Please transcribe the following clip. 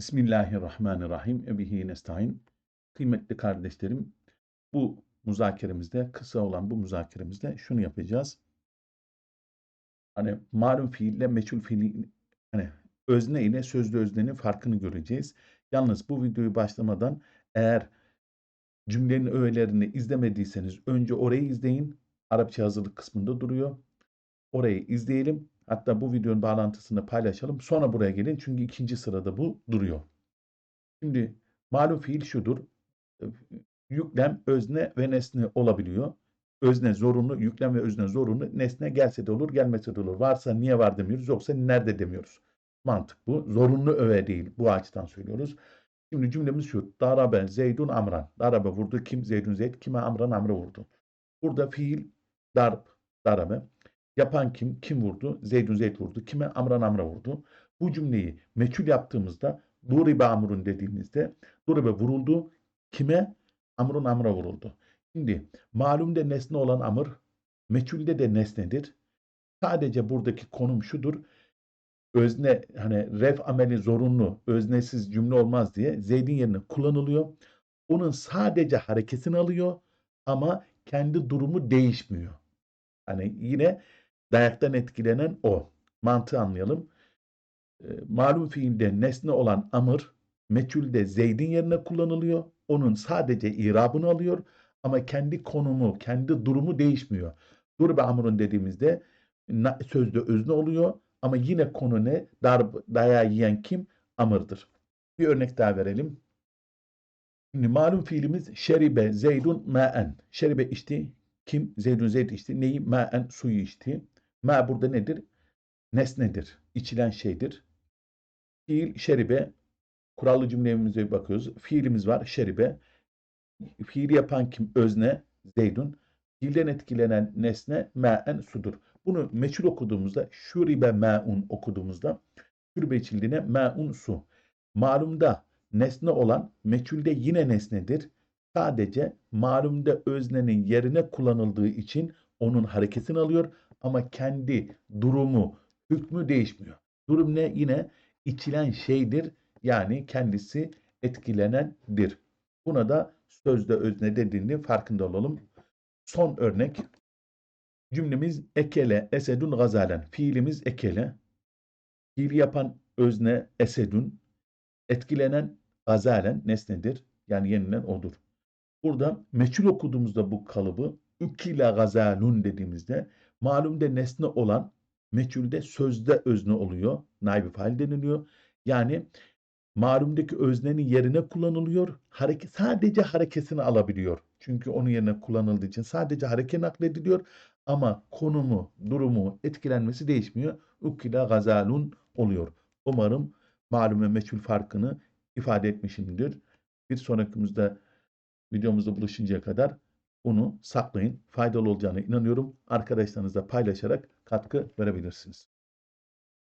Bismillahirrahmanirrahim. Ebihi nestaîn. Kıymetli kardeşlerim, bu müzakeremizde, kısa olan bu müzakeremizde şunu yapacağız. Hani malum fiille meçhul fiili hani özne ile sözlü öznenin farkını göreceğiz. Yalnız bu videoyu başlamadan eğer cümlenin öğelerini izlemediyseniz önce orayı izleyin. Arapça hazırlık kısmında duruyor. Orayı izleyelim. Hatta bu videonun bağlantısını paylaşalım. Sonra buraya gelin. Çünkü ikinci sırada bu duruyor. Şimdi malum fiil şudur. Yüklem, özne ve nesne olabiliyor. Özne zorunlu, yüklem ve özne zorunlu. Nesne gelse de olur, gelmese de olur. Varsa niye var demiyoruz, yoksa nerede demiyoruz. Mantık bu. Zorunlu öve değil. Bu açıdan söylüyoruz. Şimdi cümlemiz şu. Darabe Zeydun Amran. Darabe vurdu. Kim? Zeydun Zeyd. Kime? Amran Amra vurdu. Burada fiil darp, darabe. Yapan kim? Kim vurdu? Zeydun Zeyd vurdu. Kime? Amran Amra vurdu. Bu cümleyi meçhul yaptığımızda duribe amrun dediğimizde duribe vuruldu. Kime? Amrun Amra vuruldu. Şimdi malumde nesne olan amr, meçhulde de nesnedir. Sadece buradaki konum şudur. Özne hani ref ameli zorunlu, öznesiz cümle olmaz diye Zeyd'in yerine kullanılıyor. Onun sadece hareketini alıyor ama kendi durumu değişmiyor. Hani yine dayaktan etkilenen o. Mantığı anlayalım. E, malum fiilde nesne olan amır meçhulde Zeyd'in yerine kullanılıyor. Onun sadece irabını alıyor ama kendi konumu, kendi durumu değişmiyor. Durbe amrun dediğimizde sözde özne oluyor ama yine konu ne? Darb, dayağı yiyen kim? Amırdır. Bir örnek daha verelim. Şimdi malum fiilimiz şeribe zeydun ma'en. Şeribe içti. Kim? Zeydun zeyd içti. Neyi? Ma'en suyu içti. Ma burada nedir? Nesnedir. İçilen şeydir. Fiil şeribe. Kurallı cümlemize bakıyoruz. Fiilimiz var. Şeribe. Fiil yapan kim? Özne. Zeydun. Fiilden etkilenen nesne ma'en sudur. Bunu meçhul okuduğumuzda şuribe ma'un okuduğumuzda şuribe içildiğine ma'un su. Malumda nesne olan meçhulde yine nesnedir. Sadece malumda öznenin yerine kullanıldığı için onun hareketini alıyor ama kendi durumu, hükmü değişmiyor. Durum ne? Yine içilen şeydir. Yani kendisi etkilenendir. Buna da sözde özne dediğini farkında olalım. Son örnek. Cümlemiz ekele esedun gazalen. Fiilimiz ekele. Fiili yapan özne esedun. Etkilenen gazalen nesnedir. Yani yenilen odur. Burada meçhul okuduğumuzda bu kalıbı ükile gazalun dediğimizde malumde nesne olan meçhulde sözde özne oluyor. Naib fail deniliyor. Yani malumdaki öznenin yerine kullanılıyor. Hareket, sadece hareketini alabiliyor. Çünkü onun yerine kullanıldığı için sadece hareket naklediliyor. Ama konumu, durumu, etkilenmesi değişmiyor. Ukila gazalun oluyor. Umarım malum ve meçhul farkını ifade etmişimdir. Bir sonrakimizde videomuzda buluşuncaya kadar bunu saklayın. Faydalı olacağına inanıyorum. Arkadaşlarınızla paylaşarak katkı verebilirsiniz.